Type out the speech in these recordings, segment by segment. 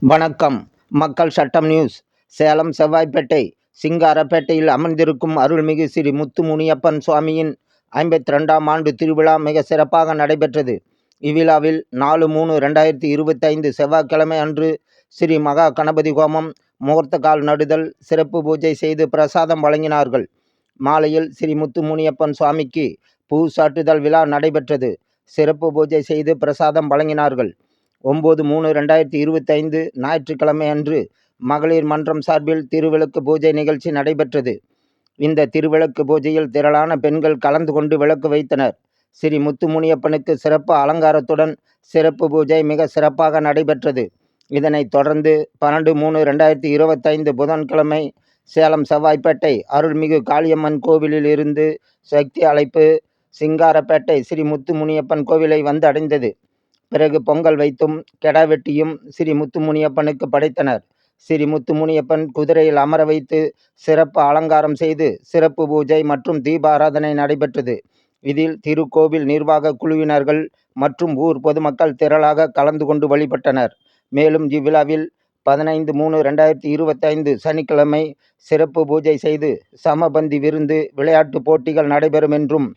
வணக்கம். மக்கள் சட்டம் நியூஸ். சேலம் செவ்வாய்ப்பேட்டை சிங்காரப்பேட்டையில் அமர்ந்திருக்கும் அருள்மிகு ஸ்ரீ முத்து முனியப்பன் சுவாமியின் ஐம்பத்தி ரெண்டாம் ஆண்டு திருவிழா மிக சிறப்பாக நடைபெற்றது. இவ்விழாவில் நாலு மூணு ரெண்டாயிரத்தி இருபத்தைந்து செவ்வாய்க்கிழமை அன்று ஸ்ரீ மகா கணபதி ஹோமம் முகூர்த்த கால் நடுதல் சிறப்பு பூஜை செய்து பிரசாதம் வழங்கினார்கள். மாலையில் ஸ்ரீ முத்து முனியப்பன் சுவாமிக்கு பூ சாட்டுதல் விழா நடைபெற்றது. சிறப்பு பூஜை செய்து பிரசாதம் வழங்கினார்கள். ஒம்பது மூணு ரெண்டாயிரத்தி இருபத்தைந்து ஞாயிற்றுக்கிழமை அன்று மகளிர் மன்றம் சார்பில் திருவிளக்கு பூஜை நிகழ்ச்சி நடைபெற்றது. இந்த திருவிளக்கு பூஜையில் திரளான பெண்கள் கலந்து கொண்டு விளக்கு வைத்தனர். ஸ்ரீ முத்துமுனியப்பனுக்கு சிறப்பு அலங்காரத்துடன் சிறப்பு பூஜை மிக சிறப்பாக நடைபெற்றது. இதனைத் தொடர்ந்து பன்னெண்டு மூணு ரெண்டாயிரத்தி இருபத்தைந்து புதன்கிழமை சேலம் செவ்வாய்ப்பேட்டை அருள்மிகு காளியம்மன் கோவிலில் இருந்து சக்தி அழைப்பு சிங்காரப்பேட்டை ஸ்ரீ முத்துமுனியப்பன் கோவிலை வந்து அடைந்தது. பிறகு பொங்கல் வைத்தும் கெடா வெட்டியும் ஸ்ரீ முத்துமுனியப்பனுக்கு படைத்தனர். ஸ்ரீ முத்துமுனியப்பன் குதிரையில் அமர வைத்து சிறப்பு அலங்காரம் செய்து சிறப்பு பூஜை மற்றும் தீபாராதனை நடைபெற்றது. இதில் திருக்கோவில் நிர்வாக குழுவினர்கள் மற்றும் ஊர் பொதுமக்கள் திரளாக கலந்து கொண்டு வழிபட்டனர். மேலும் இவ்விழாவில் பதினைந்து மூணு ரெண்டாயிரத்தி இருபத்தைந்து சனிக்கிழமை சிறப்பு பூஜை செய்து சமபந்தி விருந்து விளையாட்டுப் போட்டிகள் நடைபெறும் என்றும்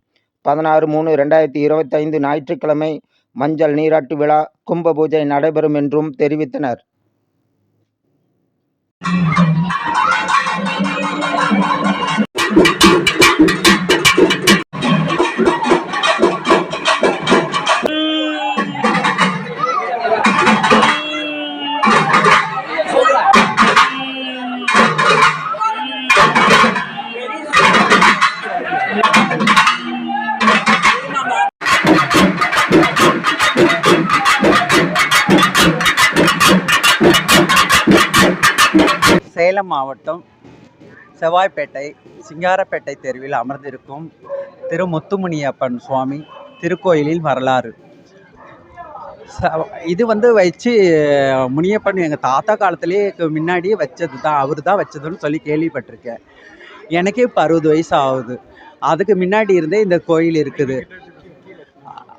பதினாறு மூணு ரெண்டாயிரத்தி இருபத்தைந்து ஞாயிற்றுக்கிழமை மஞ்சள் நீராட்டு விழா கும்ப பூஜை நடைபெறும் என்றும் தெரிவித்தனர். சேலம் மாவட்டம் செவ்வாய்ப்பேட்டை சிங்காரப்பேட்டை தெருவில் அமர்ந்திருக்கும் திரு முத்துமுனியப்பன் சுவாமி திருக்கோயிலில் வரலாறு. ச- இது வந்து வச்சு முனியப்பன் எங்கள் தாத்தா காலத்துலேயே முன்னாடியே வச்சது தான் அவர் தான் வச்சதுன்னு சொல்லி கேள்விப்பட்டிருக்கேன். எனக்கே இப்போ அறுபது வயசு ஆகுது. அதுக்கு முன்னாடி இருந்தே இந்த கோயில் இருக்குது.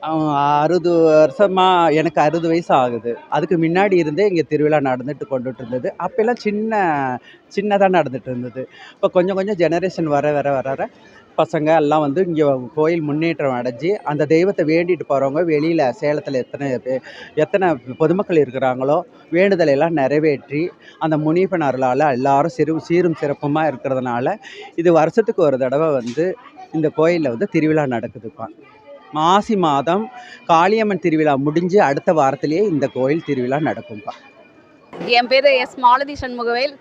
அறுபது வருஷமாக எனக்கு அறுபது வயசு ஆகுது. அதுக்கு முன்னாடி இருந்தே இங்கே திருவிழா நடந்துட்டு கொண்டுட்டு இருந்தது. அப்போல்லாம் சின்ன சின்னதாக நடந்துட்டு இருந்தது. இப்போ கொஞ்சம் கொஞ்சம் ஜெனரேஷன் வர வர வர வர பசங்க எல்லாம் வந்து இங்கே கோயில் முன்னேற்றம் அடைஞ்சு அந்த தெய்வத்தை வேண்டிட்டு போகிறவங்க வெளியில் சேலத்தில் எத்தனை பே- எத்தனை பொதுமக்கள் இருக்கிறாங்களோ வேண்டுதலை எல்லாம் நிறைவேற்றி அந்த முனியப்பன் அருளால் எல்லாரும் சிறு சீரும் சிறப்புமாக இருக்கிறதுனால இது வருஷத்துக்கு ஒரு தடவை வந்து இந்த கோயிலில் வந்து திருவிழா நடக்குதுப்பான் மாசி மாதம் காளியம்மன் திருவிழா முடிஞ்சு அடுத்த வாரத்திலேயே இந்த கோயில் திருவிழா நடக்கும்பா. என் பேர் எஸ். மாலதி சண்முகவேல்.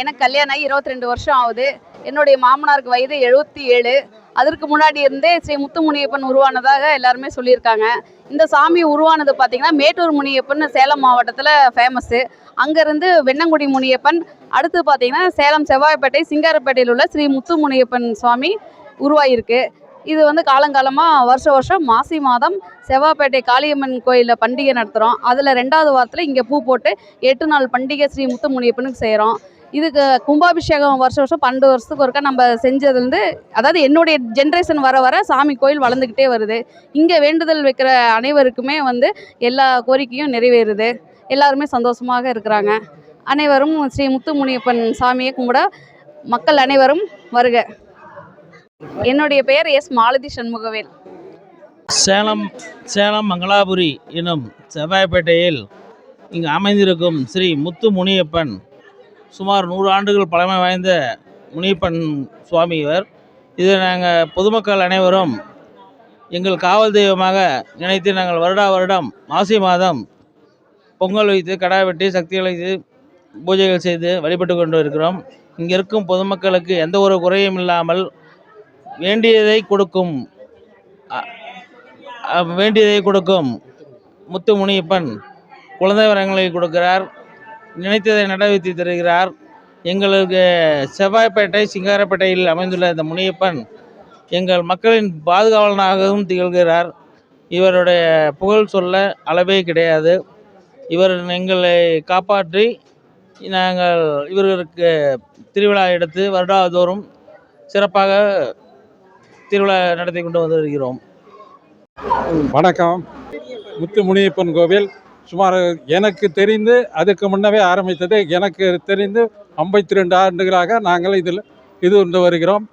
எனக்கு கல்யாணம் ஆகி இருபத்தி ரெண்டு வருஷம் ஆகுது. என்னுடைய மாமனாருக்கு வயது எழுபத்தி ஏழு. அதற்கு முன்னாடி இருந்தே ஸ்ரீ முத்து முனியப்பன் உருவானதாக எல்லாருமே சொல்லியிருக்காங்க. இந்த சாமி உருவானது பார்த்தீங்கன்னா மேட்டூர் முனியப்பன் சேலம் மாவட்டத்தில் ஃபேமஸ்ஸு அங்கேருந்து வெண்ணங்குடி முனியப்பன் அடுத்து பார்த்தீங்கன்னா சேலம் செவ்வாய்ப்பேட்டை சிங்காரப்பேட்டையில் உள்ள ஸ்ரீ முத்து முனியப்பன் சுவாமி உருவாகியிருக்கு இது வந்து காலங்காலமாக வருஷம் வருஷம் மாசி மாதம் செவ்வாப்பேட்டை காளியம்மன் கோயிலில் பண்டிகை நடத்துகிறோம் அதில் ரெண்டாவது வாரத்தில் இங்கே பூ போட்டு எட்டு நாள் பண்டிகை ஸ்ரீ முத்துமுனியப்பனுக்கு செய்கிறோம் இதுக்கு கும்பாபிஷேகம் வருஷம் வருஷம் பன்னெண்டு வருஷத்துக்கு ஒருக்கா நம்ம செஞ்சதுலேருந்து அதாவது என்னுடைய ஜென்ரேஷன் வர வர சாமி கோயில் வளர்ந்துக்கிட்டே வருது. இங்கே வேண்டுதல் வைக்கிற அனைவருக்குமே வந்து எல்லா கோரிக்கையும் நிறைவேறுது. எல்லாருமே சந்தோஷமாக இருக்கிறாங்க. அனைவரும் ஸ்ரீ முத்துமுனியப்பன் சாமியை கும்பிட மக்கள் அனைவரும் வருக. என்னுடைய பெயர் எஸ் மாலதி சண்முகவேல். சேலம் சேலம் மங்களாபுரி எனும் செவ்வாய்ப்பேட்டையில் இங்கு அமைந்திருக்கும் ஸ்ரீ முத்து முனியப்பன் சுமார் நூறு ஆண்டுகள் பழமை வாய்ந்த முனியப்பன் சுவாமி இவர். இதை நாங்கள் பொதுமக்கள் அனைவரும் எங்கள் காவல் தெய்வமாக நினைத்து நாங்கள் வருடா வருடம் மாசி மாதம் பொங்கல் வைத்து கடா வெட்டி சக்தி அழைத்து பூஜைகள் செய்து வழிபட்டு கொண்டு இருக்கிறோம். இங்கே இருக்கும் பொதுமக்களுக்கு எந்த ஒரு குறையும் இல்லாமல் வேண்டியதை கொடுக்கும். வேண்டியதை கொடுக்கும். முத்து முனியப்பன் குழந்தை வரங்களை கொடுக்கிறார். நினைத்ததை நடத்தி தருகிறார். எங்களுக்கு செவ்வாய்ப்பேட்டை சிங்காரப்பேட்டையில் அமைந்துள்ள இந்த முனியப்பன் எங்கள் மக்களின் பாதுகாவலனாகவும் திகழ்கிறார். இவருடைய புகழ் சொல்ல அளவே கிடையாது. இவர் எங்களை காப்பாற்றி நாங்கள் இவர்களுக்கு திருவிழா எடுத்து வருடாதோறும் சிறப்பாக திருவிழா நடத்தி கொண்டு வந்து வருகிறோம். வணக்கம். முத்து முனியப்பன் கோவில். சுமார் எனக்கு தெரிந்து அதுக்கு முன்னவே ஆரம்பித்தது எனக்கு தெரிந்து ஐம்பத்தி ரெண்டு ஆண்டுகளாக நாங்கள் இதில் இது கொண்டு வருகிறோம்.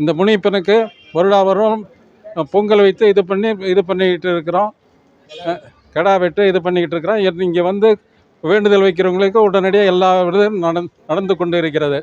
இந்த முனியப்பனுக்கு வருடா வருடம் பொங்கல் வைத்து இது பண்ணி இது பண்ணிக்கிட்டு இருக்கிறோம். கடா கிடா வெட்டு இது பண்ணிக்கிட்டு இருக்கிறோம். இங்கே வந்து வேண்டுதல் வைக்கிறவங்களுக்கு உடனடியாக எல்லா விதம் நடந்து கொண்டு இருக்கிறது.